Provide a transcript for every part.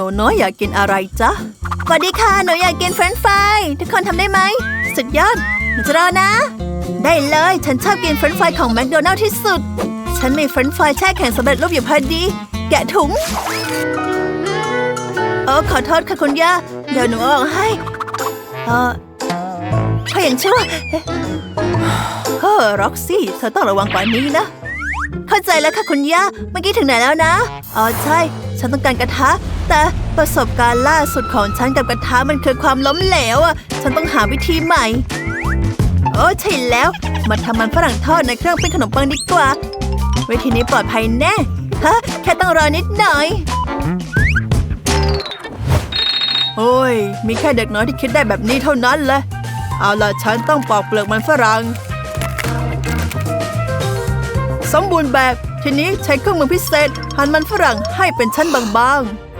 หนูน้อยอยากกินอะไรจ๊ะสวัสดีค่ะหนูอยากกินเฟรนช์ฟรายทุกคนทำได้ไหม สุดยอดจะรอนะ ได้เลย ฉันชอบกินเฟรนช์ฟรายของแมคโดนัลล์ที่สุด ฉันมีเฟรนช์ฟรายแช่แข็งสำเร็จรูปอยู่พอดี แกะถุงเออขอโทษค่ะคุณย่า เดี๋ยวหนูออกให้เออถ้าอย่างชั่วเอ๊ะเฮ้อร็อกซี่ เธอต้องระวังกว่านี้นะ เข้าใจแล้วค่ะคุณย่า เมื่อกี้ถึงไหนแล้วนะ อ๋อใช่ ฉันต้องการกระทะ แต่ประสบการณ์ล่าสุดของฉันกับกระทะมันคือความล้มเหลวอะ ฉันต้องหาวิธีใหม่ โอ้ใช่แล้ว มาทำมันฝรั่งทอดในเครื่องปิ้งขนมปังดีกว่า วิธีนี้ปลอดภัยแน่ ฮะ แค่ต้องรอนิดหน่อย โอ้ย มีแค่เด็กน้อยที่คิดได้แบบนี้เท่านั้นแหละ เอาล่ะฉันต้องปอกเปลือกมันฝรั่ง สมบูรณ์แบบ ทีนี้ใช้เครื่องมือพิเศษหั่นมันฝรั่งให้เป็นชั้นบางๆ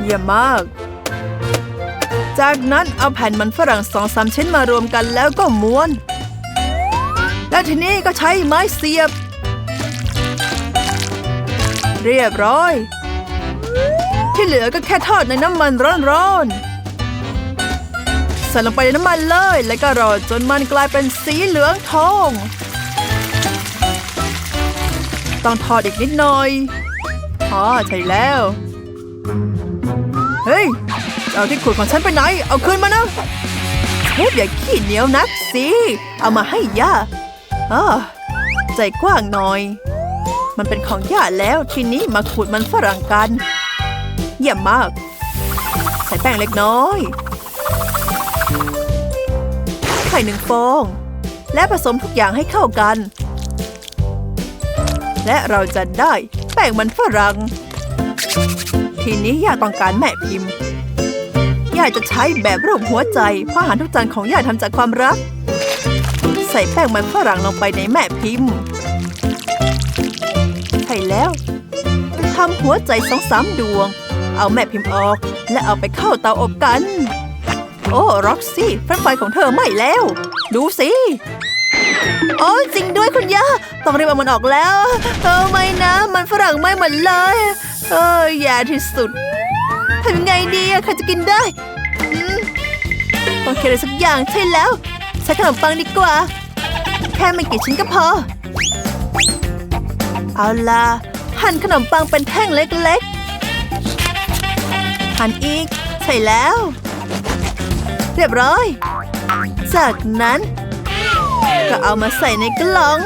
เยี่ยมมาก จากนั้นเอาแผ่นมันฝรั่งสองสามชิ้นมารวมกันแล้วก็ม้วน และทีนี้ก็ใช้ไม้เสียบ เรียบร้อย ที่เหลือก็แค่ทอดในน้ำมันร้อนๆใส่ลงไปในน้ำมันเลย แล้วก็รอจนมันกลายเป็นสีเหลืองทอง ต้องทอดอีกนิดหน่อยอ๋อใช่แล้ว เฮ้ยเอาที่ขูดของฉันไปไหน เอาคืนมานะเทปอย่าขี้เหนียวนักสิ เอามาให้ย่าอ้าใจกว้างหน่อย มันเป็นของย่าแล้วทีนี้มาขูดมันฝรั่งกัน เยี่ยมมาก ใส่แป้งเล็กน้อย ไข่หนึ่งฟอง และผสมทุกอย่างให้เข้ากัน และเราจะได้แป้งมันฝรั่ง ทีนี้ย่าต้องการแม่พิมพ์ย่าจะใช้แบบรูปหัวใจเพราะอาหารทุกจานของย่าทำจากความรัก ใส่แป้งมันฝรั่งลงไปในแม่พิมพ์ ใช่แล้วทำหัวใจสองสามดวง เอาแม่พิมพ์ออก และเอาไปเข้าเตาอบกัน โอ้ร็อกซี่เฟรนช์ฟของเธอไหม่แล้ว ดูสิ โอ้จริงด้วยคุณย่าต้องรีบเอามันออกแล้ว เออไม่นะ มันฝรั่งไม่หมดเลย เออแย่ที่สุดทำยังไงดีอะใครจะกินได้ต้องคิดอะไรสักอย่างใช่แล้ว ใช้ขนมปังดีกว่า แค่ไม่กี่ชิ้นก็พอ เอาล่ะ หั่นขนมปังเป็นแท่งเล็กๆ หั่นอีกใส่แล้ว เรียบร้อย จากนั้น ก็เอามาใส่ในกล่อง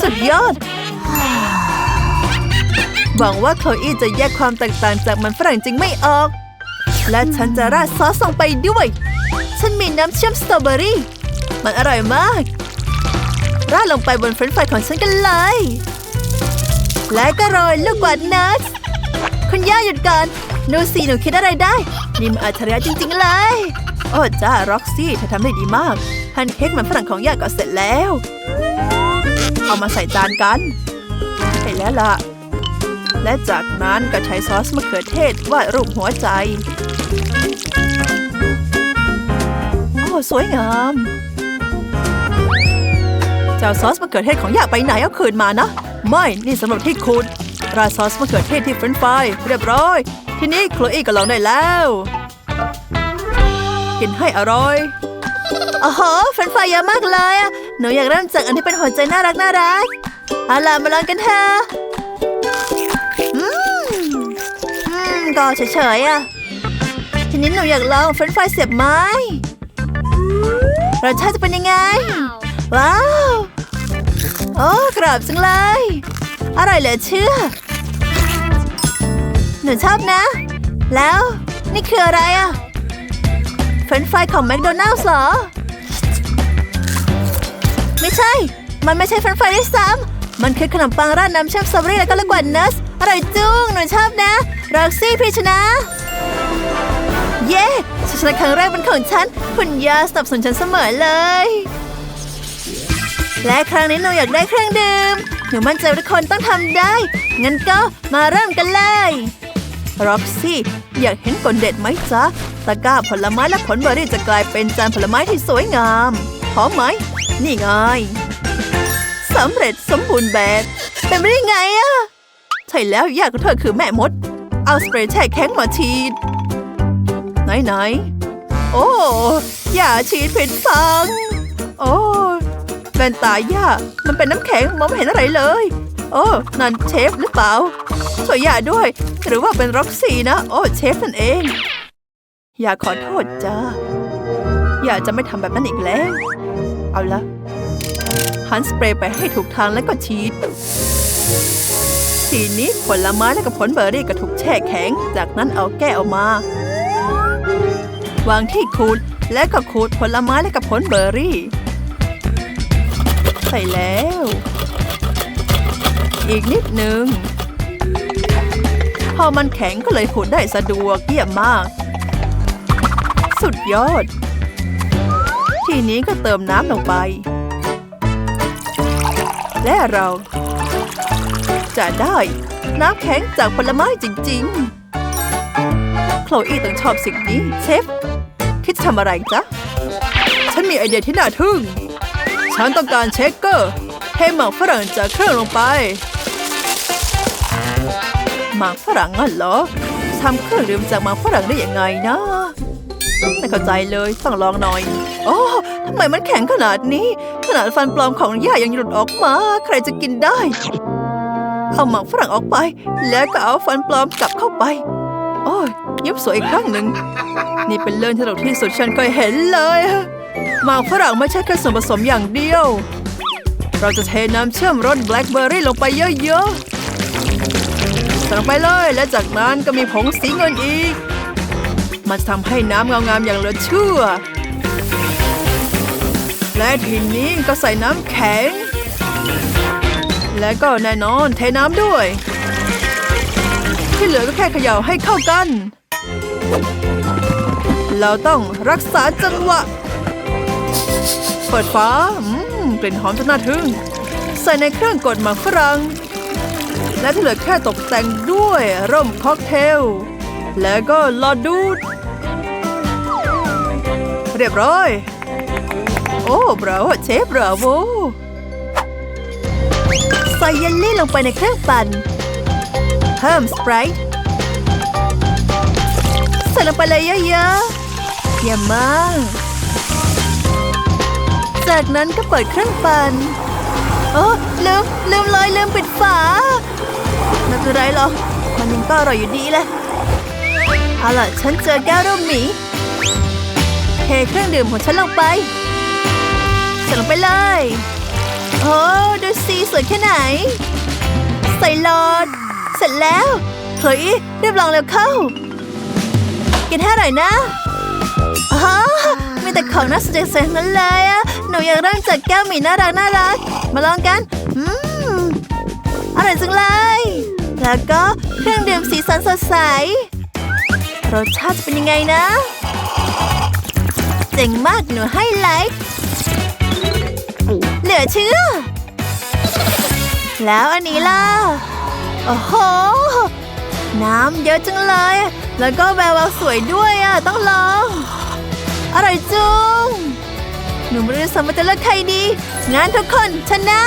สุดยอด หวังว่าโคลอีจะแยกความแตกต่างจากมันฝรั่งจริงไม่ออก และฉันจะราดซอสลงไปด้วย ฉันมีน้ำเชื่อมสตรอเบอรี่ มันอร่อยมาก ราดลงไปบนเฟรนช์ฟรายของฉันกันเลย และก็โรยลูกบาศนัทคุณย่าหยุดก่อนดูสิหนูคิดอะไรได้นี่มันอัจฉริยะจริง ๆ เลย โอ้จ้าร็อกซี่เธอทำได้ดีมากฮันเค้กมันฝรั่งของย่าก็เสร็จแล้ว เอามาใส่จานกันใช่แล้วล่ะ และจากนั้นก็ใช้ซอสมะเขือเทศวาดรูปหัวใจโอ้สวยงามจะเอาซอสมะเขือเทศของย่าไปไหนเอาคืนมานะ ไม่นี่สำหรับที่คุณราซอสมะเขือเทศที่เฟรนช์ฟรายเรียบร้อย ทีนี้โคลอีก็ลองได้แล้ว กินให้อร่อยโอ้โหฟรนช์ฟรายเยอะมากเลยอะหนูอยากเริ่มจากอันที่เป็นหัวใจน่ารักน่ารักเอาล่ะมาลองกันเถอะอืมอืมก็เฉยๆอะทีนี้หนูอยากลองฟรนช์ฟรายเสียบไม้รสชาติจะเป็นยังไง ว้าว โอ้กรอบจังเลย อร่อยเหลือเชื่อ หนูชอบนะ แล้วนี่คืออะไรอะ เฟรนฟรายของแมคโดนัลด์เหรอ ไม่ใช่ มันไม่ใช่เฟรนฟรายด้วยซ้ำมันคือขนมปังราดน้ำเชื่อมสตรอเบอรี่แล้วก็ลูกบาศก์นัทอร่อยจุ้งหนูชอบนะร็อกซี่พี่ชนะ เย้ชัยชนะครั้งแรกเป็นของฉันคุณย่าสนับสนุนฉันเสมอเลย และครั้งนี้หนูอยากได้เครื่องดื่มหนูมั่นใจทุกคนต้องทำได้ งั้นก็มาเริ่มกันเลยร็อกซี่ อยากเห็นกลเด็ดไหมจ๊ะ ตะกร้าผลไม้และผลเบอร์รี่จะกลายเป็นจานผลไม้ที่สวยงาม พร้อมไหม นี่ไงสำเร็จสมบูรณ์แบบ เป็นไม่ได้ไงอะใช่แล้วยาของเธอคือแม่มด เอาสเปรย์แช่แข็งมาฉีด ไหนไหน โอ้อย่าฉีดผิดฟัง โอ้แว่นตาย่ามันเป็นน้ำแข็งมองไม่เห็นอะไรเลย อ้นั่นเชฟหรือเปล่าช่วยย่าด้วย หรือว่าเป็นร็อกซี่นะ โอ้เชฟนั่นเอง อย่าขอโทษจ้า อย่าจะไม่ทำแบบนั้นอีกแล้ว เอาละหันสเปรย์ไปให้ถูกทางแล้วก็ฉีดทีนี้ผลไม้และกับผลเบอร์รี่ก็ถูกแช่แข็ง จากนั้นเอาแก้ออกมา วางที่ขูดและก็ขูดผลไม้และกับผลเบอร์รี่ ใส่แล้ว อีกนิดหนึ่งพอมันแข็งก็เลยขูดได้สะดวกเยี่ยมมาก สุดยอด ทีนี้ก็เติมน้ำลงไป และเราจะได้น้ำแข็งจากผลไม้จริงๆ โคลอีต้องชอบสิ่งนี้ เชฟ คิดจะทำอะไรจ๊ะ ฉันมีไอเดียที่น่าทึ่ง ฉันต้องการเชคเกอร์เทหมากฝรั่งจากเครื่องลงไป หมากฝรั่งงั้นเหรอทำเครื่องดื่มจากหมากฝรั่งได้ยังไงนะไม่เข้าใจเลยต้องลองหน่อย โอ้ทำไมมันแข็งขนาดนี้ ขนาดฟันปลอมของย่ายังหลุดออกมา ใครจะกินได้ เอาหมากฝรั่งออกไป แล้วก็เอาฟันปลอมกลับเข้าไป โอ้ยยิ้มสวยอีกครั้งหนึ่ง นี่เป็นเรื่องที่ตลกที่สุดฉันเคยเห็นเลยหมากฝรั่งไม่ใช่แค่ส่วนผสมอย่างเดียว เราจะเทน้ำเชื่อมรสแบล็คเบอร์รี่ลงไปเยอะๆ ใส่ลงไปเลยและจากนั้นก็มีผงสีเงินอีก มันจะทำให้น้ำเงางามอย่างเหลือเชื่อ และทีนี้ก็ใส่น้ำแข็ง และก็แน่นอนเทน้ำด้วย ที่เหลือก็แค่เขย่าให้เข้ากัน เราต้องรักษาจังหวะ เปิดฝาอืมกลิ่นหอมจนน่าทึ่ง ใส่ในเครื่องกดหมากฝรั่ง และที่เหลือแค่ตกแต่งด้วยร่มค็อกเทล แล้วก็ลอดูด เรียบร้อย โอ้บราโวเชฟบราโวใส่เยลลี่ลงไปในเครื่องปั่นเพิ่มสไปรท์ใส่ลงไปเลยเยอะๆเยี่ยมมาก จากนั้นก็เปิดเครื่องปั่นโอ้ลืมลืมเลยลืมปิดฝา ม่เป็นไรหรอกมันยังก็อร่อยอยู่ดีแหละเอาล่ะฉันเจอแก้วรูปหมีเทเครื่องดื่มของฉันลงไปใส่ลงไปเลย โอ้ดูสิสวยแค่ไหน ใส่หลอด เสร็จแล้วโคลอีเรียบร้อยแล้วเข้า กินให้อร่อยนะอ๋อมีแต่ของน่าสนใจทั้งนั้นเลยอะหนูอยากเริ่มจากแก้วหมีน่ารักน่ารัก มาลองกัน อืมอร่อยจังเลย แล้วก็เครื่องดื่มสีสันสดใส รสชาติเป็นยังไงนะ เจ๋งมากหนูให้ไลค์เหลือเชื่อ แล้วอันนี้ล่ะ โอ้โห น้ำเยอะจังเลย แล้วก็แวววาวสวยด้วยอะ ต้องลอง อร่อยจุงหนูไม่รู้สมจะเลือกใครดี งานทุกคนชนะ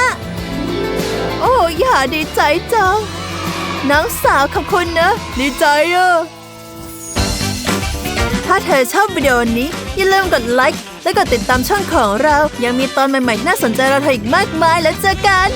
โอ้อย่าดีใจจัง น้องสาวขอบคุณนะ ดีใจอะถ้าเธอชอบวิดีโอนี้ อย่าลืมกดไลค์และกดติดตามช่องของเรา ยังมีตอนใหม่ๆที่น่าสนใจเราทำอีกมากมายแล้วเจอกัน